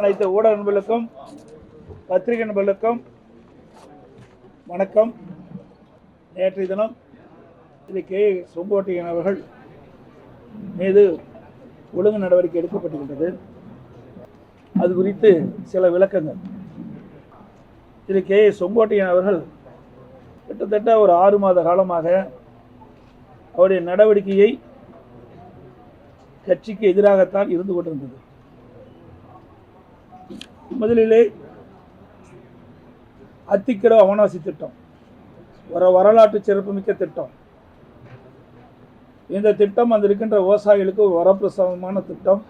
அனைத்து ஊடக நண்பர்களுக்கும் பத்திரிகை நண்பர்களுக்கும் வணக்கம். நேற்றைய தினம் திரு கே. செங்கோட்டையன் அவர்கள் மீது ஒழுங்கு நடவடிக்கை எடுக்கப்பட்டுள்ளது அது குறித்து சில விளக்கங்கள். திரு. கே. செங்கோட்டையன் அவர்கள் கிட்டத்தட்ட ஒரு ஆறு மாத காலமாக அவருடைய நடவடிக்கையை கட்சிக்கு எதிராகத்தான் இருந்து கொண்டிருந்தது. முதலிலே அத்திக்கடவு அவனாசி திட்டம் ஒரு வரலாற்று சிறப்புமிக்க திட்டம். இந்த திட்டம் அந்த இருக்கின்ற விவசாயிகளுக்கு ஒரு வரப்பிரசாதமான திட்டம்.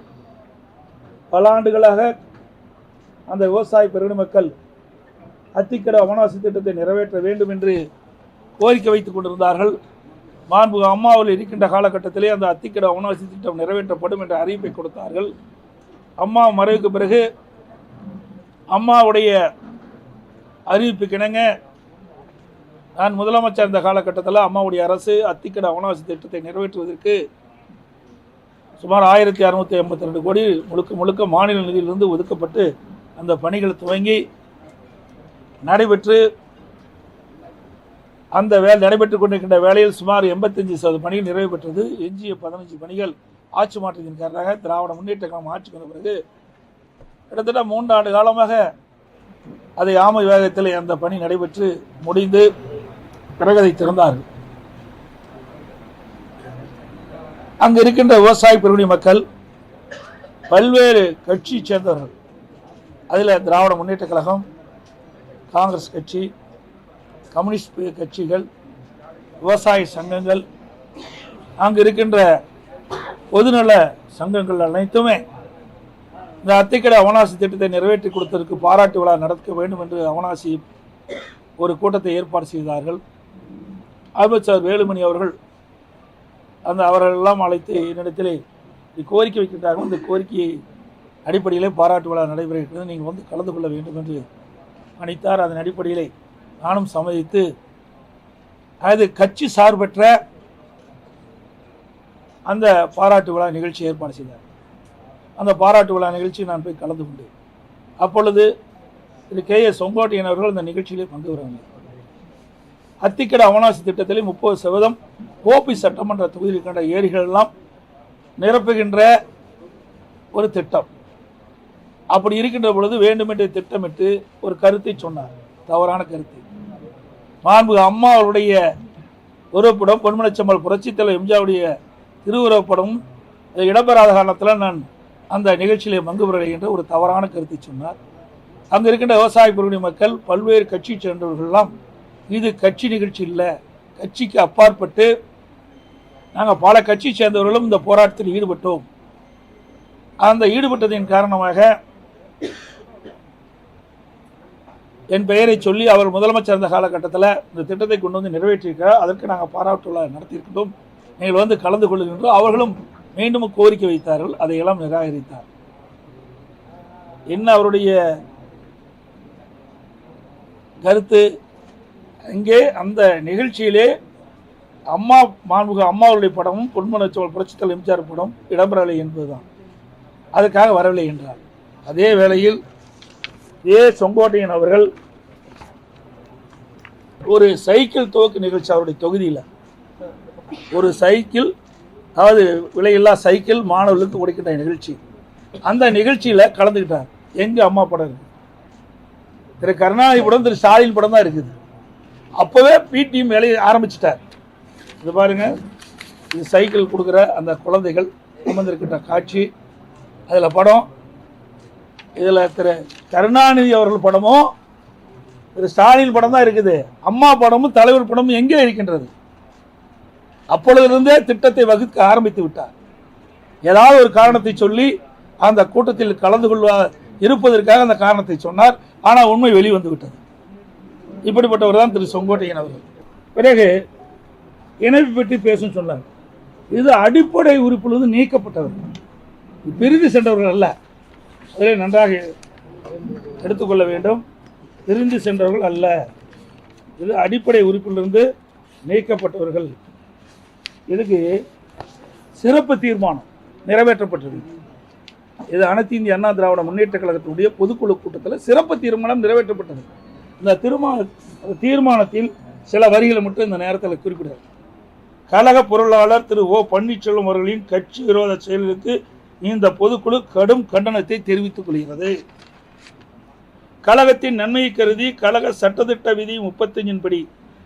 பல ஆண்டுகளாக அந்த விவசாய பெருகின மக்கள் அத்திக்கிட அவனாசி திட்டத்தை நிறைவேற்ற வேண்டும் என்று கோரிக்கை வைத்துக் கொண்டிருந்தார்கள். மாண்பு அம்மாவில் இருக்கின்ற காலகட்டத்திலே அந்த அத்திக்கிட அவனாசி திட்டம் நிறைவேற்றப்படும் என்ற அறிவிப்பை கொடுத்தார்கள். அம்மா மறைவுக்கு பிறகு அம்மாவுடைய அறிவிப்புக்கிணங்க. நான் முதலமைச்சர் இந்த காலகட்டத்தில் அம்மாவுடைய அரசு அத்திக்கட அவனாசி திட்டத்தை நிறைவேற்றுவதற்கு சுமார் ஆயிரத்தி அறுநூற்றி எண்பத்தி ரெண்டு கோடி முழுக்க முழுக்க மாநில நிதியிலிருந்து ஒதுக்கப்பட்டு அந்த பணிகள் துவங்கி நடைபெற்று அந்த வேலை நடைபெற்றுக் கொண்டிருக்கின்ற வேலையில் சுமார் எண்பத்தஞ்சு சதவீத பணிகள் நிறைவு பெற்றது. எஞ்சிய பதினஞ்சு பணிகள் ஆட்சி மாற்றத்தின் காரணமாக திராவிட முன்னேற்ற கழகம் ஆட்சிக்கு வந்த பிறகு கிட்டத்தட்ட மூன்றாண்டு காலமாக அதை ஆமை வேகத்தில் அந்த பணி நடைபெற்று முடிந்து பிறகு அதை திறந்தார்கள். அங்கு இருக்கின்ற விவசாய பெருங்குடி மக்கள் பல்வேறு கட்சியை சேர்ந்தவர்கள். அதில் திராவிட முன்னேற்ற கழகம் காங்கிரஸ் கட்சி கம்யூனிஸ்ட் கட்சிகள் விவசாய சங்கங்கள் அங்கு இருக்கின்ற பொதுநல சங்கங்கள் அனைத்துமே இந்த அத்திக்கடை அவனாசி திட்டத்தை நிறைவேற்றி கொடுத்ததற்கு பாராட்டு விழா நடக்க வேண்டும் என்று அவனாசி ஒரு கூட்டத்தை ஏற்பாடு செய்தார்கள். அமைச்சர் வேலுமணி அவர்கள் அந்த அவர்களெல்லாம் அழைத்து என்னிடத்திலே கோரிக்கை வைக்கின்றார்கள். இந்த கோரிக்கையை அடிப்படையிலே பாராட்டு விழா நடைபெறுகிறது நீங்கள் வந்து கலந்து கொள்ள வேண்டும் என்று அனைத்தார் அதன் அடிப்படையிலே நானும் சம்மதித்து அது கட்சி சார்பற்ற அந்த பாராட்டு விழா நிகழ்ச்சி ஏற்பாடு செய்தார். அந்த பாராட்டு விழா நிகழ்ச்சியில் நான் போய் கலந்து கொண்டேன். அப்பொழுது திரு கே எஸ் செங்கோட்டையன் அவர்கள் அந்த நிகழ்ச்சியிலே பங்கு வருவாங்க அத்திக்கட அவனாசி திட்டத்திலே முப்பது சதவீதம் கோபி சட்டமன்ற தொகுதியில் கண்ட ஏரிகள் எல்லாம் நிரப்புகின்ற ஒரு திட்டம். அப்படி இருக்கின்ற பொழுது வேண்டுமென்றே திட்டமிட்டு ஒரு கருத்தை சொன்னார். தவறான கருத்து. மாண்பு அம்மா அவருடைய உருவப்படம் பொன்மனச்சம்மல் புரட்சித் தலைவர் எம்ஜிஆருடைய திருவுருவப்படமும் இடம்பெறாத காரணத்தில் நான் அந்த நிகழ்ச்சியிலே பங்கு பெறலை என்ற ஒரு தவறான கருத்தை சொன்னார். அங்கே இருக்கின்ற விவசாய பிரிவினை மக்கள் பல்வேறு கட்சி சேர்ந்தவர்கள்லாம் இது கட்சி நிகழ்ச்சி இல்லை கட்சிக்கு அப்பாற்பட்டு நாங்கள் பல கட்சி சேர்ந்தவர்களும் இந்த போராட்டத்தில் ஈடுபட்டோம். அந்த ஈடுபட்டதின் காரணமாக என் பெயரை சொல்லி அவர் முதலமைச்சர் இருந்த காலகட்டத்தில் இந்த திட்டத்தை கொண்டு வந்து நிறைவேற்றியிருக்கிறார். அதற்கு நாங்கள் பாராட்டு விழா நடத்தியிருக்கிறோம் நீங்கள் வந்து கலந்து கொள்கின்றோம் அவர்களும் மீண்டும் கோரிக்கை வைத்தார்கள் அதையெல்லாம் நிராகரித்தார். என்ன அவருடைய கருத்து? அங்கே அந்த நிகழ்ச்சியிலே அம்மா மாண்புக அம்மாவுடைய படமும் பொன்மனச்சோல் புரட்சித்தல் எம்ஜிஆர் படம் இடம்பெறவில்லை என்பதுதான். அதுக்காக வரவில்லை என்றார். அதே வேளையில் ஏ. செங்கோட்டையன் அவர்கள் ஒரு சைக்கிள் துவக்கு நிகழ்ச்சி அவருடைய தொகுதியில் ஒரு சைக்கிள் அதாவது விலையில்லா சைக்கிள் மாணவர்களுக்கு கொடுக்கின்ற நிகழ்ச்சி. அந்த நிகழ்ச்சியில் கலந்துக்கிட்டார். எங்கே அம்மா படம் இருக்கு. திரு கருணாநிதி படம் திரு ஸ்டாலின் படம் தான் இருக்குது. அப்போவே பிடிஎம் வேலையை ஆரம்பிச்சிட்டார். இது பாருங்க. இது சைக்கிள் கொடுக்குற அந்த குழந்தைகள் அமர்ந்திருக்கின்ற காட்சி. அதில் படம். இதில் திரு கருணாநிதி அவர்கள் படமும் திரு ஸ்டாலின் படம் தான் இருக்குது. அம்மா படமும் தலைவர் படமும் எங்கே இருக்கின்றது? அப்பொழுதிலிருந்தே திட்டத்தை வகுக்க ஆரம்பித்து விட்டார். ஏதாவது ஒரு காரணத்தை சொல்லி அந்த கூட்டத்தில் கலந்து கொள்வா இருப்பதற்காக அந்த காரணத்தை சொன்னார். ஆனால் உண்மை வெளிவந்து விட்டது. இப்படிப்பட்டவர் தான் திரு செங்கோட்டையன் அவர்கள். பிறகு இணைப்பு பற்றி பேசும் சொன்னார். இது அடிப்படை உறுப்பிலிருந்து நீக்கப்பட்டவர். பிரிந்து சென்றவர்கள் அல்ல. அதில் நன்றாக எடுத்துக்கொள்ள வேண்டும். பிரிந்து சென்றவர்கள் அல்ல. இது அடிப்படை உறுப்பிலிருந்து நீக்கப்பட்டவர்கள். இதுக்கு சிறப்பு தீர்மானம் நிறைவேற்றப்பட்டது. இது அனைத்து இந்திய அண்ணா திராவிட முன்னேற்ற கழகத்தினுடைய பொதுக்குழு கூட்டத்தில் சிறப்பு தீர்மானம் நிறைவேற்றப்பட்டது. இந்த திருமண தீர்மானத்தில் சில வரிகளை மட்டும் இந்த நேரத்தில் குறிப்பிடுறார் கழக பொருளாளர் திரு ஓ பன்னீர்செல்வம் அவர்களின் கட்சி விரோத செயல்களுக்கு இந்த பொதுக்குழு கடும் கண்டனத்தை தெரிவித்துக் கொள்கிறது. கழகத்தின் நன்மையை கருதி கழக சட்டத்திட்ட விதி முப்பத்தஞ்சின்படி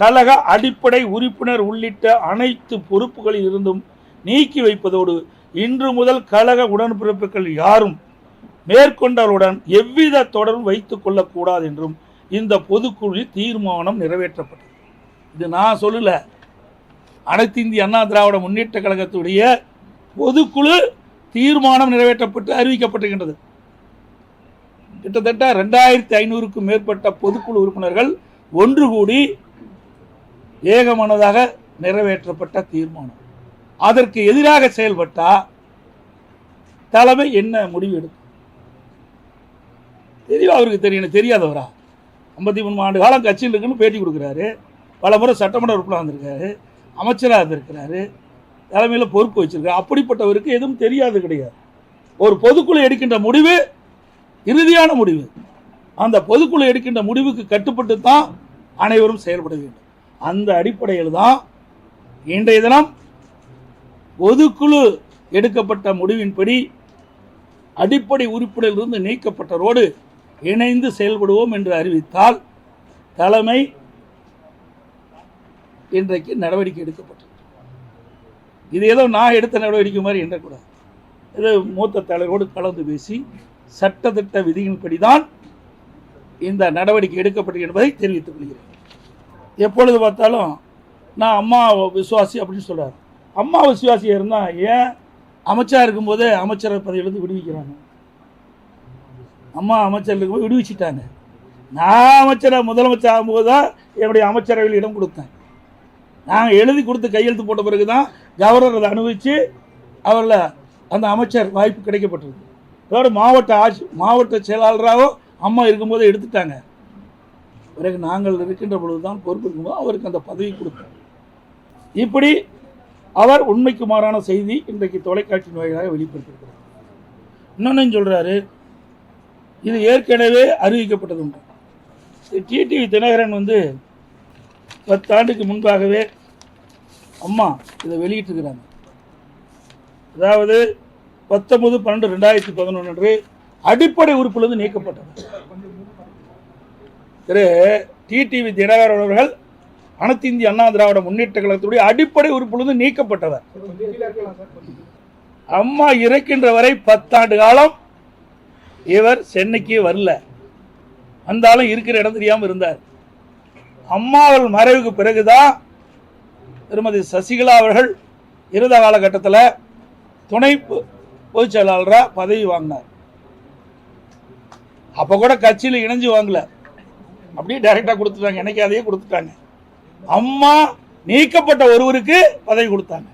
கழக அடிப்படை உறுப்பினர் உள்ளிட்ட அனைத்து பொறுப்புகளில் இருந்தும் நீக்கி வைப்பதோடு இன்று முதல் கழக உடன்பிறப்புகள் யாரும் மேற்கொண்டவருடன் எவ்வித தொடர்பு வைத்துக் கொள்ளக்கூடாது என்றும் இந்த பொதுக்குழு தீர்மானம் நிறைவேற்றப்பட்டது. இது நான் சொல்லல. அனைத்து இந்திய அண்ணா திராவிட முன்னேற்ற கழகத்துடைய பொதுக்குழு தீர்மானம் நிறைவேற்றப்பட்டு அறிவிக்கப்பட்டிருக்கின்றது. கிட்டத்தட்ட ரெண்டாயிரத்தி ஐநூறுக்கும் மேற்பட்ட பொதுக்குழு உறுப்பினர்கள் ஒன்று கூடி ஏகமனதாக நிறைவேற்றப்பட்ட தீர்மானம். அதற்கு எதிராக செயல்பட்டா தலைமை என்ன முடிவு எடுக்கும்? தெரியவா அவருக்கு தெரியணும் தெரியாதவரா? ஐம்பத்தி மூணு ஆண்டு காலம் கட்சியில் இருக்குன்னு பேட்டி கொடுக்குறாரு. பல முறை சட்டமன்ற உறுப்பினர் வந்திருக்காரு அமைச்சராக இருந்திருக்கிறாரு. தலைமையில் பொறுப்பு வச்சிருக்காரு. அப்படிப்பட்டவருக்கு எதுவும் தெரியாது கிடையாது. ஒரு பொதுக்குழு எடுக்கின்ற முடிவு இறுதியான முடிவு. அந்த பொதுக்குழு எடுக்கின்ற முடிவுக்கு கட்டுப்பட்டு தான் அனைவரும் செயல்பட வேண்டும். அந்த அடிப்படையில் தான் இன்றைய தினம் பொதுக்குழு எடுக்கப்பட்ட முடிவின்படி அடிப்படை உறுப்பினரிலிருந்து நீக்கப்பட்டதோடு இணைந்து செயல்படுவோம் என்று அறிவித்தால் தலைமை இன்றைக்கு நடவடிக்கை எடுக்கப்பட்டது இது ஏதோ நான் எடுத்த நடவடிக்கை மாதிரி எண்ணக்கூடாது இது மூத்த தலைவரோடு கலந்து பேசி சட்டத்திட்ட விதியின்படி தான் இந்த நடவடிக்கை எடுக்கப்பட்டது என்பதை தெரிவித்துக் கொள்கிறேன். எப்பொழுது பார்த்தாலும் நான் அம்மா விசுவாசி அப்படின்னு சொல்கிறார் அம்மா விசுவாசியாக இருந்தால் ஏன் அமைச்சா இருக்கும்போதே அமைச்சர் பதவியிலேருந்து விடுவிக்கிறாங்க? அம்மா அமைச்சர் இருக்கும்போது விடுவிச்சிட்டாங்க. நான் அமைச்சராக முதலமைச்சர் ஆகும்போது தான் என்னுடைய அமைச்சரவையில் இடம் கொடுத்தேன். நாங்கள் எழுதி கொடுத்து கையெழுத்து போட்ட பிறகு தான் கவர்னர் அதை அனுபவித்து அவரில் அந்த அமைச்சர் வாய்ப்பு கிடைக்கப்பட்டிருக்கு. அதோட மாவட்ட ஆட்சி மாவட்ட செயலாளராகவும் அம்மா இருக்கும்போது எடுத்துட்டாங்க. பிறகு நாங்கள் இருக்கின்ற பொழுதுதான் பொறுப்பிருக்கும்போது அவருக்கு அந்த பதவி கொடுத்தோம் இப்படி அவர் உண்மைக்கு மாறான செய்தி இன்றைக்கு தொலைக்காட்சி வாயிலாக வெளிப்படுத்தியிருக்கிறார் இன்னொன்னு சொல்கிறாரு இது ஏற்கனவே அறிவிக்கப்பட்டது உண்டு டிடிவி தினகரன் வந்து பத்தாண்டுக்கு முன்பாகவே அம்மா இதை வெளியிட்டிருக்கிறாங்க. அதாவது பத்தொன்பது பன்னெண்டு ரெண்டாயிரத்தி பதினொன்று அன்று அடிப்படை உறுப்பிலிருந்து நீக்கப்பட்டது. திரு டிடிவி தினகரன் அவர்கள் அனைத்து இந்திய அண்ணா திராவிட முன்னேற்ற கழகத்துடைய அடிப்படை உறுப்பிலிருந்து நீக்கப்பட்டவர். அம்மா இறக்கின்ற வரை பத்தாண்டு காலம் இவர் சென்னைக்கு வரல. வந்தாலும் இருக்கிற இடம் தெரியாமல் இருந்தார். அம்மாவள் மறைவுக்கு பிறகுதான் திருமதி சசிகலா அவர்கள் இருந்த காலகட்டத்தில் துணை பொ- பொதுச் செயலாளராக பதவி வாங்கினார். அப்போ கூட கட்சியில் இணைஞ்சு வாங்கலை. அப்படியே டைரக்டாக கொடுத்துட்டாங்க. எனக்கு அதையே கொடுத்துட்டாங்க. அம்மா நீக்கப்பட்ட ஒருவருக்கு பதவி கொடுத்தாங்க.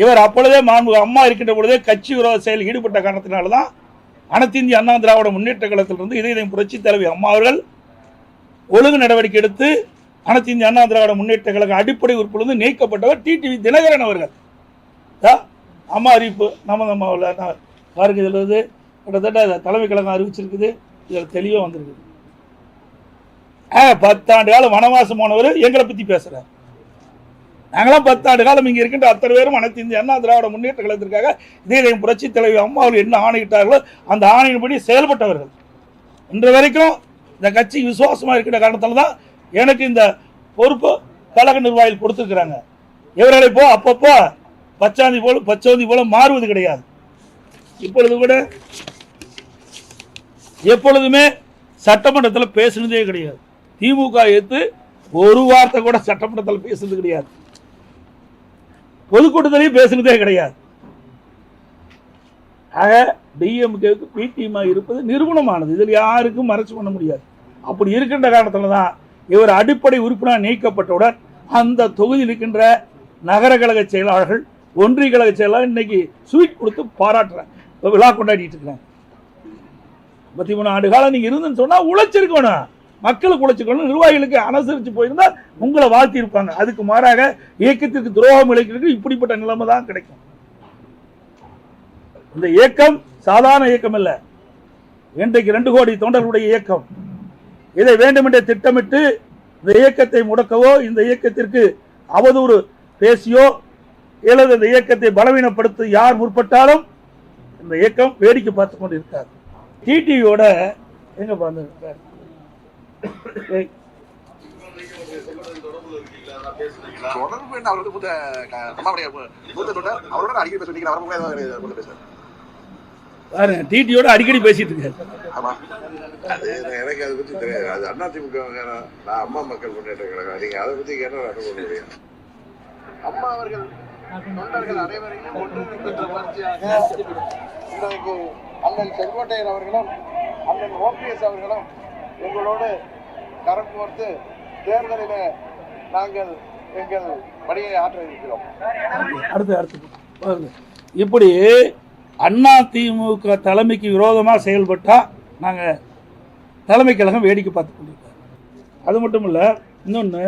இவர் அப்பொழுதே மாண்பு அம்மா இருக்கின்ற பொழுதே கட்சி விரோத செயலில் ஈடுபட்ட காரணத்தினால தான் அனைத்து இந்திய அண்ணா திராவிட முன்னேற்ற கழகத்திலிருந்து இதய புரட்சி தலைவி அம்மா அவர்கள் ஒழுங்கு நடவடிக்கை எடுத்து அனைத்து இந்திய அண்ணா திராவிட முன்னேற்ற கழக அடிப்படை உறுப்பிலிருந்து நீக்கப்பட்டவர் டிடிவி தினகரன் அவர்கள். அம்மா அறிவிப்பு. நம்ம அம்மாவில் பாருங்க இதில் வந்து கிட்டத்தட்ட தலைமை கழகம் அறிவிச்சிருக்குது. இதில் தெளிவாக வந்திருக்குது. பத்தாண்டு காலம் வனவாசம் போனவர் எங்களை பற்றி பேசுகிறார் நாங்களாம் பத்தாண்டு காலம் இங்கே இருக்கின்ற அத்தனை பேரும் அனைத்து இந்திய அண்ணா திராவிட முன்னேற்ற கழகத்திற்காக இதே புரட்சி தலைவி அம்மா அவர்கள் என்ன ஆணையிட்டார்களோ அந்த ஆணையின்படி செயல்பட்டவர்கள். இன்று வரைக்கும் இந்த கட்சி விசுவாசமாக இருக்கிற காரணத்தால் தான் எனக்கு இந்த பொறுப்பு கழக நிர்வாகிகள் கொடுத்துருக்குறாங்க. இவர்களை போ அப்பப்போ பச்சாந்தி போல பச்சோந்தி போல மாறுவது கிடையாது. இப்பொழுது கூட எப்பொழுதுமே சட்டமன்றத்தில் பேசுனதே கிடையாது. திமுக எடுத்து ஒரு வார்த்தை கூட சட்டமன்றத்தில் பேசுனது கிடையாது. பொதுக்கூட்டத்திலையும் பேசுனதே கிடையாது. ஆக டிஎம்கேவுக்கு பிடிஎம்மா இருப்பது நிறுவனமானது. இதில் யாருக்கும் மறைச்சு பண்ண முடியாது. அப்படி இருக்கின்ற காரணத்தில் தான் இவர் அடிப்படை உறுப்பினர் நீக்கப்பட்டவுடன் அந்த தொகுதியில் இருக்கின்ற நகர கழக செயலாளர்கள் ஒன்றிய கழக செயலாளர் இன்னைக்கு ஸ்வீட் கொடுத்து பாராட்டுறாங்க. விழா கொண்டாடிட்டு இருக்கிறாங்க. முப்பத்தி மூணு ஆண்டு காலம் நீங்க இருந்துன்னு சொன்னா உழைச்சிருக்கணும். மக்களை உழைச்சிக்கணும் நிர்வாகிகளுக்கு அனுசரிச்சு போயிருந்தா உங்களை வாழ்த்தி இருப்பாங்க அதுக்கு மாறாக இயக்கத்திற்கு துரோகம் இழைக்கிறதுக்கு இப்படிப்பட்ட நிலைமை தான் கிடைக்கும். இந்த இயக்கம் சாதாரண இயக்கம் இல்ல இன்றைக்கு ரெண்டு கோடி தொண்டர்களுடைய இயக்கம். இதை வேண்டுமென்றே திட்டமிட்டு இந்த இயக்கத்தை முடக்கவோ இந்த இயக்கத்திற்கு அவதூறு பேசியோ அல்லது இந்த இயக்கத்தை பலவீனப்படுத்த யார் முற்பட்டாலும் இந்த இயக்கம் வேடிக்கை பார்த்து கொண்டு இருக்காது டிடிவியோட எங்க பாருங்க தொடர்பு என்ன? அவர் வந்து மூத்த மூ- மூத்த தொண்டர் அவரோட அடிக்கடி பேசுறீங்க அவர் கூட பேசுறேன் பாருங்க டிடியோட அடிக்கடி பேசிட்டு இருக்காரு. ஆமா. அது எனக்கு அதை பத்தி தெரியாது. அது அண்ணா திமுக நான் அம்மா மக்கள் முன்னேற்ற கழகம் நீங்க அதை பத்தி கேட்டா நான் சொல்ல முடியும் அம்மா அவர்கள் தொண்டர்கள் அனைவரையும் ஒன்றிணைக்கின்ற முயற்சியாக இன்றைக்கு அண்ணன் செங்கோட்டையன் அவர்களும் அண்ணன் ஓபிஎஸ் அவர்களும் எங்களோடு கரம் கோர்த்து தேர்தலில் நாங்கள் எங்கள் பணியை ஆற்ற இருக்கிறோம். அடுத்து அடுத்து. பாருங்க. இப்படி அண்ணா திமுக தலைமைக்கு விரோதமாக செயல்பட்டா நாங்கள் தலைமை கழகம் வேடிக்கை பார்த்து கொண்டிருக்கோம் அது மட்டும் இல்லை இன்னொன்று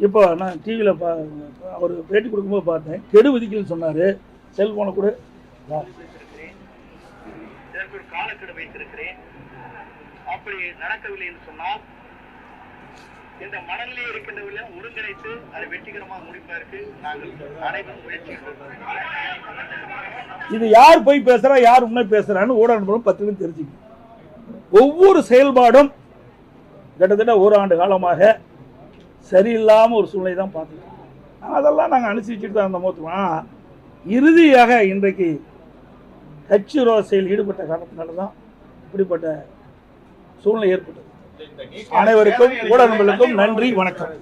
இப்போ நான் டிவியில் பா அவர் பேட்டி கொடுக்கும்போது பார்த்தேன். கெடு விதிக்கலன்னு சொன்னார். செல்ஃபோனை கூட. அப்படி நடக்கவில்லை என்று சொன்னால் இந்த மணலிலே இருக்கின்றவர்களை ஒருங்கிணைத்து அதை வெற்றிகரமாக முடிப்பதற்கு நாங்கள் அனைவரும் முயற்சி இது யார் போய் பேசுறா யார் உண்மை பேசுறான்னு ஊடகம் நண்பர்களும் பத்திரிகை தெரிஞ்சுக்கணும் ஒவ்வொரு செயல்பாடும் கிட்டத்தட்ட ஒரு ஆண்டு காலமாக சரியில்லாமல் ஒரு சூழ்நிலை தான் பார்த்துருக்கோம் அதெல்லாம் நாங்கள் அனுசரிச்சுட்டு தான் இருந்த மோத்துவோம் இறுதியாக இன்றைக்கு கட்சி ரோசையில் ஈடுபட்ட காரணத்தினால தான் இப்படிப்பட்ட சூழ்நிலை ஏற்பட்டது. அனைவருக்கும் ஊடகங்களுக்கும் நன்றி வணக்கம்.